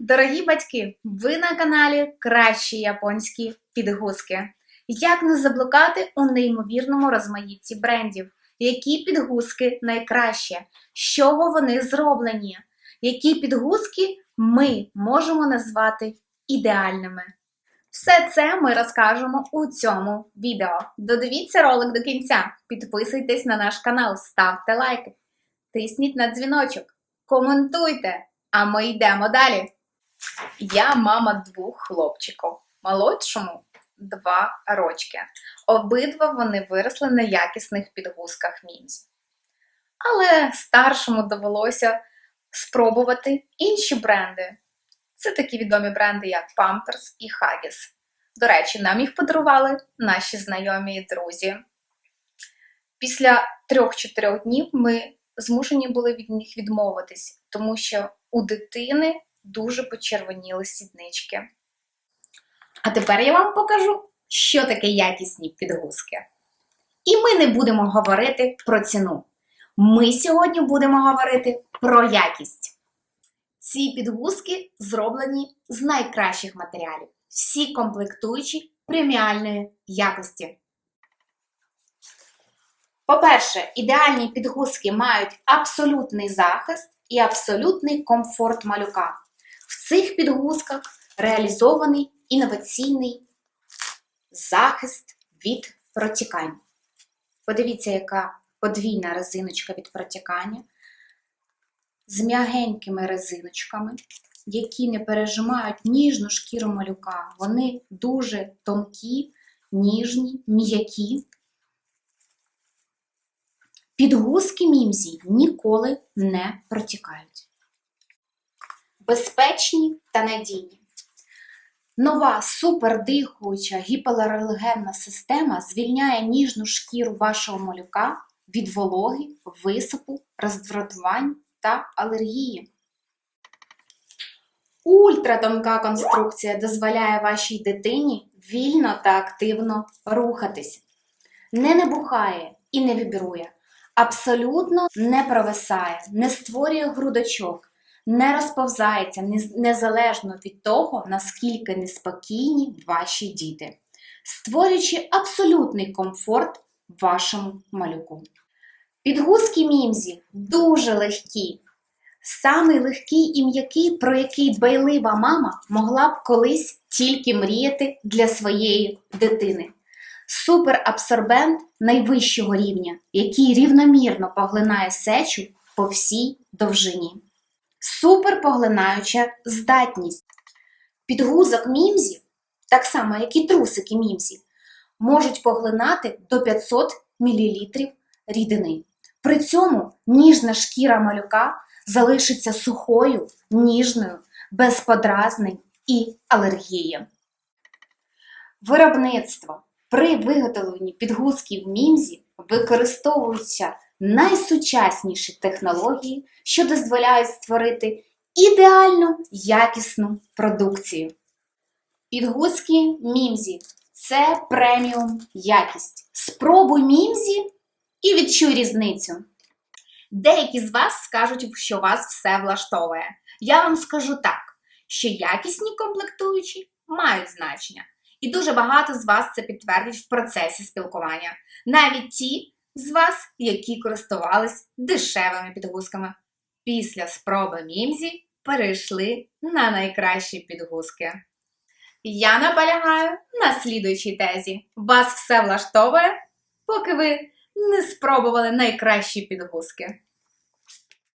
Дорогі батьки, ви на каналі Кращі японські підгузки. Як не заблукати у неймовірному розмаїтті брендів? Які підгузки найкраще? З чого вони зроблені? Які підгузки ми можемо назвати ідеальними? Все це ми розкажемо у цьому відео. Додивіться ролик до кінця, підписуйтесь на наш канал, ставте лайки, тисніть на дзвіночок, коментуйте, а ми йдемо далі. Я мама двох хлопчиків. Молодшому два рочки. Обидва вони виросли на якісних підгузках Мімзі. Але старшому довелося спробувати інші бренди. Це такі відомі бренди, як Pampers і Huggies. До речі, нам їх подарували наші знайомі і друзі. Після 3-4 днів ми змушені були від них відмовитись, тому що у дитини дуже почервоніли сіднички. А тепер я вам покажу, що таке якісні підгузки. І ми не будемо говорити про ціну. Ми сьогодні будемо говорити про якість. Ці підгузки зроблені з найкращих матеріалів, всі комплектуючі преміальної якості. По-перше, ідеальні підгузки мають абсолютний захист і абсолютний комфорт малюка. Цих підгузках реалізований інноваційний захист від протікань. Подивіться, яка подвійна резиночка від протікання з м'ягенькими резиночками, які не пережимають ніжну шкіру малюка. Вони дуже тонкі, ніжні, м'які. Підгузки мімзі ніколи не протікають. Безпечні та надійні. Нова супердихуюча гіпоалергенна система звільняє ніжну шкіру вашого малюка від вологи, висипу, роздратувань та алергії. Ультратонка конструкція дозволяє вашій дитині вільно та активно рухатись. Не набухає і не вібрує, абсолютно не провисає, не створює грудочок, не розповзається незалежно від того, наскільки неспокійні ваші діти, створюючи абсолютний комфорт вашому малюку. Підгузки мімзі дуже легкі. Самий легкий і м'який, про який байлива мама могла б колись тільки мріяти для своєї дитини. Суперабсорбент найвищого рівня, який рівномірно поглинає сечу по всій довжині. Суперпоглинаюча здатність. Підгузок мімзі, так само як і трусики мімзі, можуть поглинати до 500 мл рідини. При цьому ніжна шкіра малюка залишиться сухою, ніжною, без подразнень і алергії. Виробництво. При виготовленні підгузків мімзі використовуються найсучасніші технології, що дозволяють створити ідеально якісну продукцію. Підгузки мімзі це преміум якість. Спробуй мімзі і відчуй різницю. Деякі з вас скажуть, що вас все влаштовує. Я вам скажу так, що якісні комплектуючі мають значення. І дуже багато з вас це підтвердять в процесі спілкування. Навіть ті з вас, які користувались дешевими підгузками. Після спроби мімзі перейшли на найкращі підгузки. Я наполягаю на слідуючій тезі. Вас все влаштовує, поки ви не спробували найкращі підгузки.